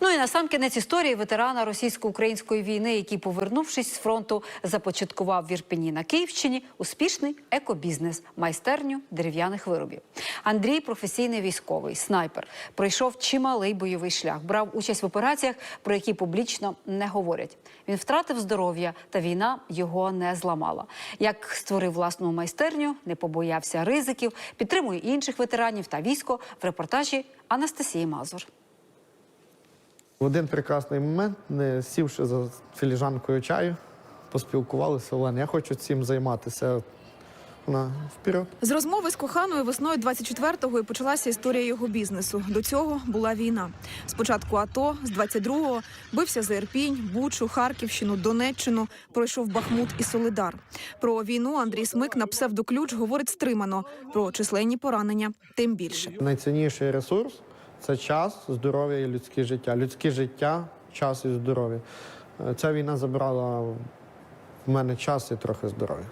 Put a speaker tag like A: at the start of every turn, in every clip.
A: Ну і на сам кінець історії ветерана російсько-української війни, який, повернувшись з фронту, започаткував в Ірпені на Київщині успішний екобізнес, майстерню дерев'яних виробів. Андрій професійний військовий, снайпер, пройшов чималий бойовий шлях, брав участь в операціях, про які публічно не говорять. Він втратив здоров'я, та війна його не зламала. Як створив власну майстерню, не побоявся ризиків, підтримує інших ветеранів та військо в репортажі Анастасії Мазур.
B: В один прекрасний момент, не сівши за філіжанкою чаю, поспілкувалися Олена. Я хочу цим займатися. Вона вперед.
C: З розмови з коханою весною 24-го і почалася історія його бізнесу. До цього була війна. Спочатку АТО, з 22-го бився за Ірпінь, Бучу, Харківщину, Донеччину, пройшов Бахмут і Солидар. Про війну Андрій Смик на псевдоключ говорить стримано. Про численні поранення тим більше.
B: Найцінніший ресурс це час, здоров'я і людське життя. Людське життя, час і здоров'я. Е, Ця війна забрала в мене час і трохи здоров'я.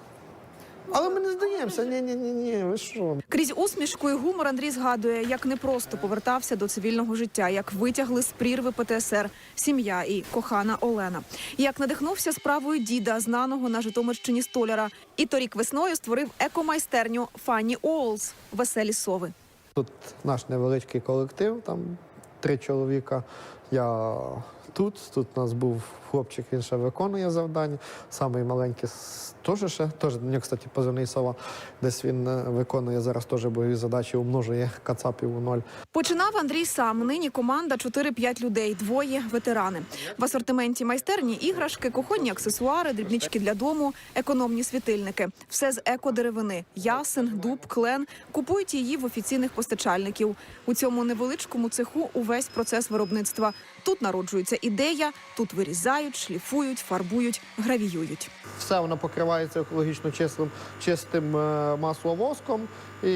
B: Але ми не здаємося. Ні, ні, ні, ні. Ви що?
C: Крізь усмішку і гумор Андрій згадує, як непросто повертався до цивільного життя, як витягли з прірви ПТСР сім'я і кохана Олена, як надихнувся справою діда, знаного на Житомирщині столяра, і торік весною створив екомайстерню Фанні Олс веселі сови.
B: Тут наш невеличкий колектив, там три чоловіка. Я тут. Тут у нас був хлопчик, він ще виконує завдання. Самий маленький теж ще, теж мені, кстати, позивний сова. Десь він е, виконує зараз теж бойові задачі, умножує кацапів у ноль.
C: Починав Андрій сам. Нині команда 4-5 людей, двоє ветерани. В асортименті майстерні іграшки, кухонні аксесуари, дрібнички для дому, економні світильники. Все з екодеревини, ясен, дуб, клен. Купують її в офіційних постачальників. У цьому невеличкому цеху увесь процес виробництва. Тут народжується ідея, тут вирізають, шліфують, фарбують, гравіюють.
B: Все воно покривається екологічно чистим, чистим е, масловоском. І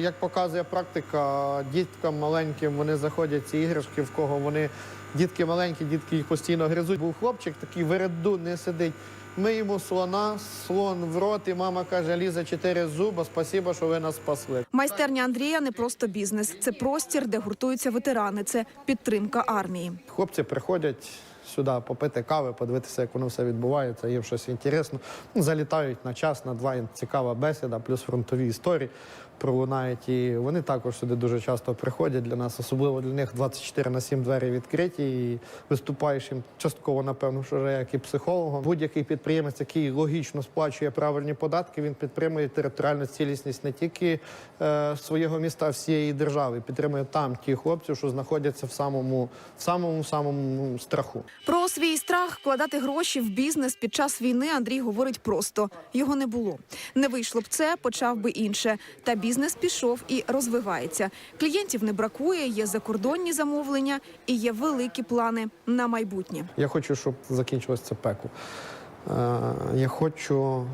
B: як показує практика, діткам маленьким вони заходять ці іграшки, в кого вони дітки маленькі, дітки їх постійно гризуть. Був хлопчик, такий вереду не сидить. Ми йому слона, слон в рот, і мама каже, лізе чотири зуба, спасіба, що ви нас спасли.
C: Майстерня Андрія не просто бізнес, це простір, де гуртуються ветерани, це підтримка армії.
B: Хлопці приходять сюди попити кави, подивитися, як воно все відбувається, їм щось інтересно. Залітають на час, на два, цікава бесіда, плюс фронтові історії пролунають. І вони також сюди дуже часто приходять для нас, особливо для них 24 на 7 двері відкриті. І виступаєш їм частково, напевно, що вже як і психологом. Будь-який підприємець, який логічно сплачує правильні податки, він підтримує територіальну цілісність не тільки е, свого міста, всієї держави. Підтримує там ті хлопців, що знаходяться в самому, в самому самому страху.
C: Про свій страх вкладати гроші в бізнес під час війни Андрій говорить просто: його не було. Не вийшло б це, почав би інше. Та бізнес пішов і розвивається. Клієнтів не бракує, є закордонні замовлення і є великі плани на майбутнє.
B: Я хочу, щоб закінчилось це пекло. Е, я хочу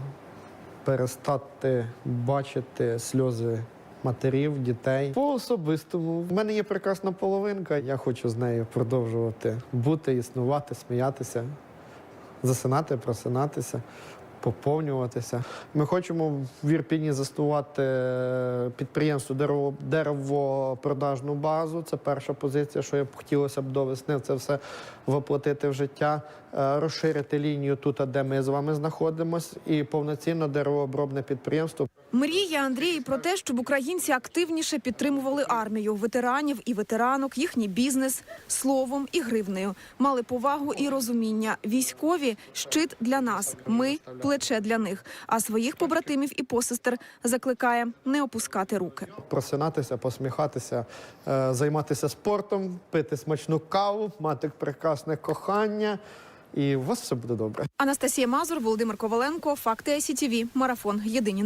B: перестати бачити сльози матерів, дітей. По особистому. В мене є прекрасна половинка. Я хочу з нею продовжувати бути, існувати, сміятися, засинати, просинатися. Поповнюватися. Ми хочемо в Ірпіні заснувати е, підприємство дерево, деревопродажну базу. Це перша позиція, що я б хотілося б до весни це все воплотити в життя, Е, розширити лінію тут, де ми з вами знаходимося, і повноцінно деревообробне підприємство.
C: Мріє Андрій про те, щоб українці активніше підтримували армію, ветеранів і ветеранок, їхній бізнес словом і гривнею. Мали повагу і розуміння. Військові щит для нас. Ми плече для них. А своїх побратимів і посестер закликає не опускати руки.
B: Просинатися, посміхатися, е, займатися спортом, пити смачну каву, мати прекрасне кохання, і у вас все буде добре.
C: Анастасія Мазур, Володимир Коваленко, Факти СІТВ, Марафон. Єдині